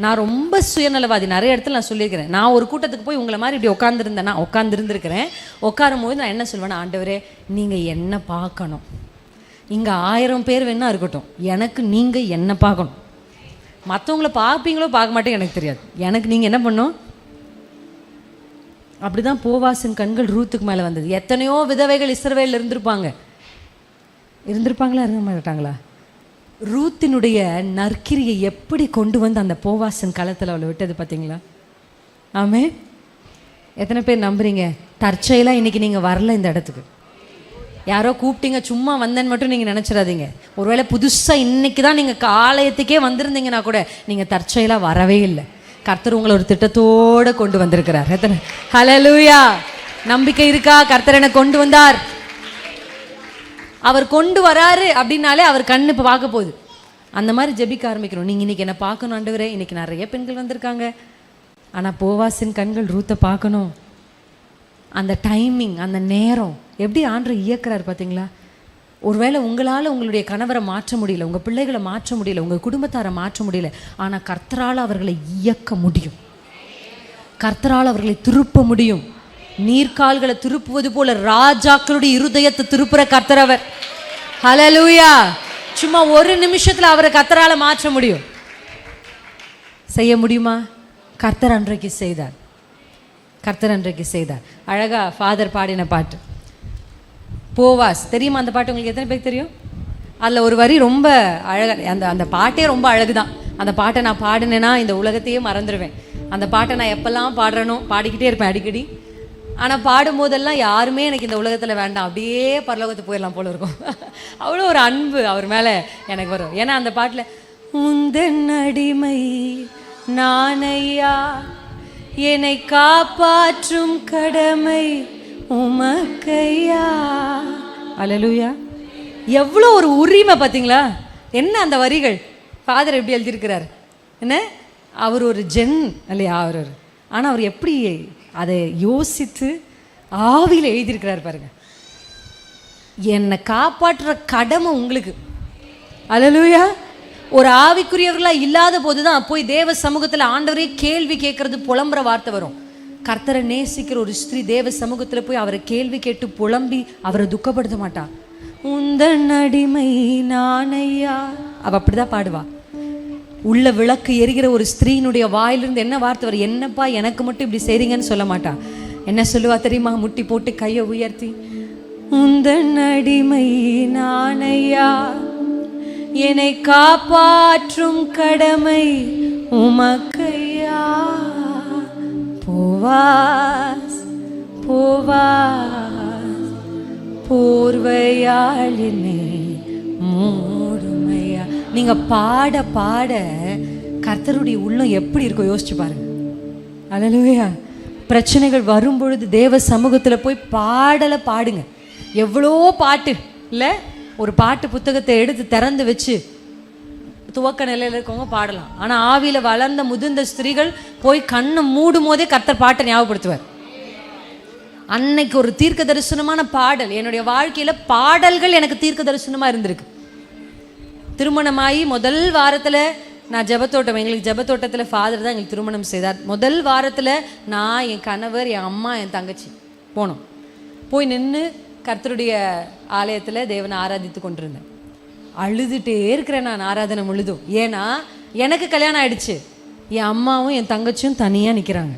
நான் ரொம்ப சுயநலவாதி. நிறைய இடத்துல நான் சொல்லியிருக்கிறேன். நான் ஒரு கூட்டத்துக்கு போய் உங்களை மாதிரி இப்படி உட்காந்துருந்தேன்னா உட்காந்துருந்துருக்கிறேன் உட்காரும் போது நான் என்ன சொல்வேன் ஆண்டவரே நீங்கள் என்ன பார்க்கணும். இங்கே ஆயிரம் பேர் வேணா இருக்கட்டும். எனக்கு நீங்கள் என்ன பார்க்கணும். மற்றவங்கள பார்ப்பீங்களோ பார்க்க மாட்டேங்க எனக்கு தெரியாது. எனக்கு நீங்கள் என்ன பண்ணும் அப்படிதான் போவாசின் கண்கள் ரூத்துக்கு மேலே வந்தது. எத்தனையோ விதவைகள் இஸ்ரவேலில் இருந்திருப்பாங்க. இருந்திருப்பாங்களா? இருக்க மாட்டாங்களா? ரூத்தினுடைய நற்கிரியை எப்படி கொண்டு வந்து அந்த போவாசன் களத்தில் அவளை விட்டது பார்த்தீங்களா ஆமே எத்தனை பேர் நம்புறீங்க? தற்செயலாக இன்னைக்கு நீங்கள் வரல இந்த இடத்துக்கு. யாரோ கூப்பிட்டீங்க சும்மா வந்தேன்னு மட்டும் நீங்கள் நினச்சிடாதீங்க. ஒருவேளை புதுசாக இன்னைக்கு தான் நீங்கள் ஆலயத்துக்கே வந்திருந்தீங்கன்னா கூட நீங்கள் தற்செயலாக வரவே இல்லை. கர்த்தர் உங்களை ஒரு திட்டத்தோடு கொண்டு வந்திருக்கிறார். எத்தனை? ஹலலூயா நம்பிக்கை இருக்கா? கர்த்தர் என்னை கொண்டு வந்தார். அவர் கொண்டு வராரு அப்படின்னாலே அவர் கண்ணு இப்போ பார்க்க போகுது. அந்த மாதிரி ஜெபிக்க ஆரம்பிக்கணும் நீங்கள் இன்னைக்கு என்ன பார்க்கணும் ஆண்டவரே? இன்னைக்கு நிறைய பெண்கள் வந்திருக்காங்க. ஆனால் போவாசின் கண்கள் ரூத்தை பார்க்கணும். அந்த டைமிங் அந்த நேரம் எப்படி ஆண்டு இயக்குறாரு பார்த்தீங்களா ஒருவேளை உங்களால் உங்களுடைய கணவரை மாற்ற முடியல உங்கள் பிள்ளைகளை மாற்ற முடியல உங்கள் குடும்பத்தாரை மாற்ற முடியல ஆனால் கர்த்தரால் அவர்களை இயக்க முடியும். கர்த்தரால் அவர்களை திருப்ப முடியும். நீர்க்கால்களை திருப்புவது போல ராஜாக்களுடைய இருதயத்தை திருப்புற கர்த்தர் அவர். சும்மா ஒரு நிமிஷத்துல அவரை கத்தரால மாற்ற முடியும். செய்ய முடியுமா? கர்த்தர் அன்றைக்கு செய்தார். கர்த்தர் அன்றைக்கு செய்தார். அழகா ஃபாதர் பாடின பாட்டு. போவாஸ். தெரியுமா அந்த பாட்டு உங்களுக்கு எத்தனை பேருக்கு தெரியும்? அதில் ஒரு வரி ரொம்ப அழகா அந்த அந்த பாட்டே ரொம்ப அழகு தான் அந்த பாட்டை நான் பாடினேன்னா இந்த உலகத்தையே மறந்துடுவேன் அந்த பாட்டை நான் எப்பெல்லாம் பாடுறேனோ பாடிக்கிட்டே இருப்பேன் அடிக்கடி. ஆனால் பாடும்போதெல்லாம் யாருமே எனக்கு இந்த உலகத்தில் வேண்டாம். அப்படியே பரலோகத்துக்கு போயிடலாம் போல இருக்கும். அவ்வளோ ஒரு அன்பு அவர் மேலே எனக்கு வரும். ஏன்னா அந்த பாட்டில் உந்தன் அடிமை நானையா என்னை காப்பாற்றும் கடமை உமக்கையா? அலலுயா எவ்வளோ ஒரு உரிமை பார்த்தீங்களா என்ன அந்த வரிகள்? ஃபாதர் எப்படி எழுதியிருக்கிறார்? என்ன? அவர் ஒரு ஜென் இல்லையா? அவர் ஆனால் அவர் எப்படி அதை யோசித்து ஆவியில் எழுதியிருக்கிறார் பாருங்க. என்னை காப்பாற்றுற கடமை உங்களுக்கு. அலலுயா ஒரு ஆவிக்குரியவர்களாக இல்லாத போது தான் போய் தேவ சமூகத்தில் ஆண்டவரே கேள்வி கேட்கறது புலம்புற வார்த்தை வரும். கர்த்தரை நேசிக்கிற ஒரு ஸ்திரீ தேவ சமூகத்தில் போய் அவரை கேள்வி கேட்டு புலம்பி அவரை துக்கப்படுத்த மாட்டா. உந்தன் அடிமை நானையா அவள் அப்படிதான் பாடுவா. உள்ள விளக்கு எரிகிற ஒரு ஸ்திரீனுடைய வாயிலிருந்து என்ன வார்த்தை வரும்? என்னப்பா எனக்கு மட்டும் இப்படி செய்றீங்கன்னு சொல்ல மாட்டா. என்ன சொல்லுவா தெரியுமா? முட்டி போட்டு கையை உயர்த்தி உந்தன் அடிமை நானையா? என்னை காப்பாற்றும் கடமை உமக்கையா? போவாஸ் போவாஸ் போர்வையாளினே மூடுமையா நீங்க பாட பாட கர்த்தருடைய உள்ளம் எப்படி இருக்கோ யோசிச்சு பாருங்க. அலலுயா பிரச்சனைகள் வரும் பொழுது தேவ சமூகத்துல போய் பாடலை பாடுங்க. எவ்வளோ பாட்டு இல்ல ஒரு பாட்டு புத்தகத்தை எடுத்து திறந்து வச்சு துவக்க நிலையில இருக்கவங்க பாடலாம். ஆனா ஆவியில வளர்ந்த முதிர்ந்த ஸ்திரீகள் போய் கண்ணை மூடும் போதே கர்த்தர் பாட்டை ஞாபகப்படுத்துவார். அன்னைக்கு ஒரு தீர்க்க தரிசனமான பாடல். என்னுடைய வாழ்க்கையில பாடல்கள் எனக்கு தீர்க்க தரிசனமா இருந்திருக்கு. திருமணமாகி முதல் வாரத்தில் நான் ஜெபத்தோட்டம் எங்களுக்கு ஜெபத்தோட்டத்தில் ஃபாதர் தான் எங்களுக்கு திருமணம் செய்தார். முதல் வாரத்தில் நான் என் கணவர் என் அம்மா என் தங்கச்சி போனோம். போய் நின்று கர்த்தருடைய ஆலயத்தில் தேவனை ஆராதித்து கொண்டிருந்தேன். அழுதுகிட்டே இருக்கிறேன் நான் ஆராதனை முழுதும். ஏன்னா எனக்கு கல்யாணம் ஆயிடுச்சு. என் அம்மாவும் என் தங்கச்சியும் தனியாக நிற்கிறாங்க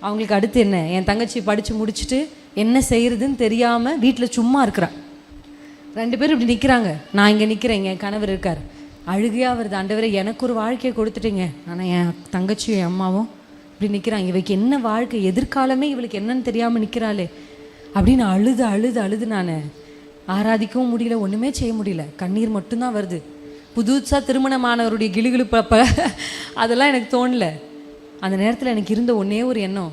அவங்களுக்கு அடுத்து என்ன? என் தங்கச்சி படித்து முடிச்சுட்டு என்ன செய்கிறதுன்னு தெரியாமல் வீட்டில் சும்மா இருக்கிறான் ரெண்டு பேரும் இப்படி நிற்கிறாங்க நான் இங்கே நிற்கிறேன் என் கணவர் இருக்கார். அழுகையாக வருது. ஆண்டவரை எனக்கு ஒரு வாழ்க்கையை கொடுத்துட்டீங்க. ஆனால் என் தங்கச்சியும் என் அம்மாவும் இப்படி நிற்கிறாங்க இவளுக்கு என்ன வாழ்க்கை எதிர்காலமே இவளுக்கு என்னன்னு தெரியாமல் நிற்கிறாளே அப்படின்னு அழுது அழுது அழுது நான். ஆராதிக்கவும் முடியல ஒன்றுமே செய்ய முடியல. கண்ணீர் மட்டும்தான் வருது. புதுசாக திருமணமானவருடைய கிளுகிழுப்பப்ப அதெல்லாம் எனக்கு தோணல. அந்த நேரத்தில் எனக்கு இருந்த ஒன்றே ஒரு எண்ணம்.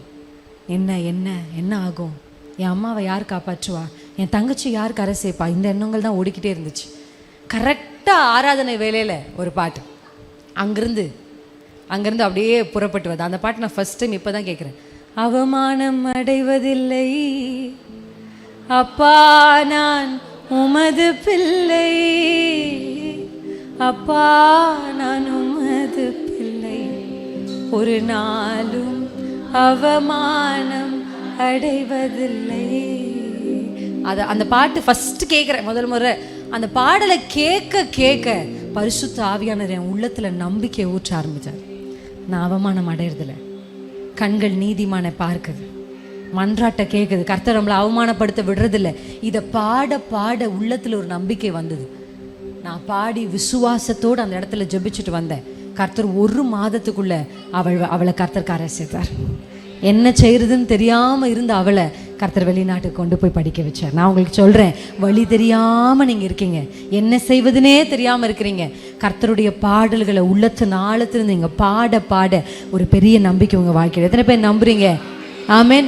என்ன என்ன என்ன ஆகும்? என் அம்மாவை யார் காப்பாற்றுவா? என் தங்கச்சி யார் கரை சேர்ப்பா இந்த எண்ணங்கள் தான் ஓடிக்கிட்டே இருந்துச்சு. கரெக்டாக ஆராதனை வேலையில் ஒரு பாட்டு. அங்கிருந்து அங்கிருந்து அப்படியே புறப்பட்டு வருது. அந்த பாட்டு நான் ஃபர்ஸ்ட் டைம் இப்போ தான் கேட்குறேன் அவமானம் அடைவதில்லை. அப்பா நான் உமது பிள்ளை. அப்பா நான் உமது பிள்ளை. ஒரு நாளும் அவமானம் அடைவதில்லை. அது அந்த பாட்டு ஃபர்ஸ்ட் கேட்குறேன் முதல் முறை. அந்த பாடலை கேட்க கேட்க பரிசுத்த ஆவியானவர் என் உள்ளத்தில் நம்பிக்கை ஊற்ற ஆரம்பித்தார் நான் அவமானம் அடையிறதில்ல. கண்கள் நீதிமானை பார்க்குது. மன்றாட்ட கேட்குது. கர்த்தர் நம்மளை அவமானப்படுத்த விடுறதில்ல. இதை பாட பாட உள்ளத்தில் ஒரு நம்பிக்கை வந்தது. நான் பாடி விசுவாசத்தோடு அந்த இடத்துல ஜெபிச்சுட்டு வந்தேன். கர்த்தர் ஒரு மாதத்துக்குள்ளே அவள் அவளை கர்த்தர் கரை சேர்த்தார் என்ன செய்கிறதுன்னு தெரியாமல் இருந்த அவளை கர்த்தர் வெளிநாட்டுக்கு கொண்டு போய் படிக்க வச்சார். நான் உங்களுக்கு சொல்கிறேன் வழி தெரியாமல் நீங்கள் இருக்கீங்க. என்ன செய்வதுனே தெரியாமல் இருக்கிறீங்க. கர்த்தருடைய பாடல்களை உள்ளத்து நாளத்துலேருந்து நீங்கள் பாட பாட ஒரு பெரிய நம்பிக்கை உங்கள் வாழ்க்கையில். எத்தனை பேர் நம்புறீங்க? ஆமேன்.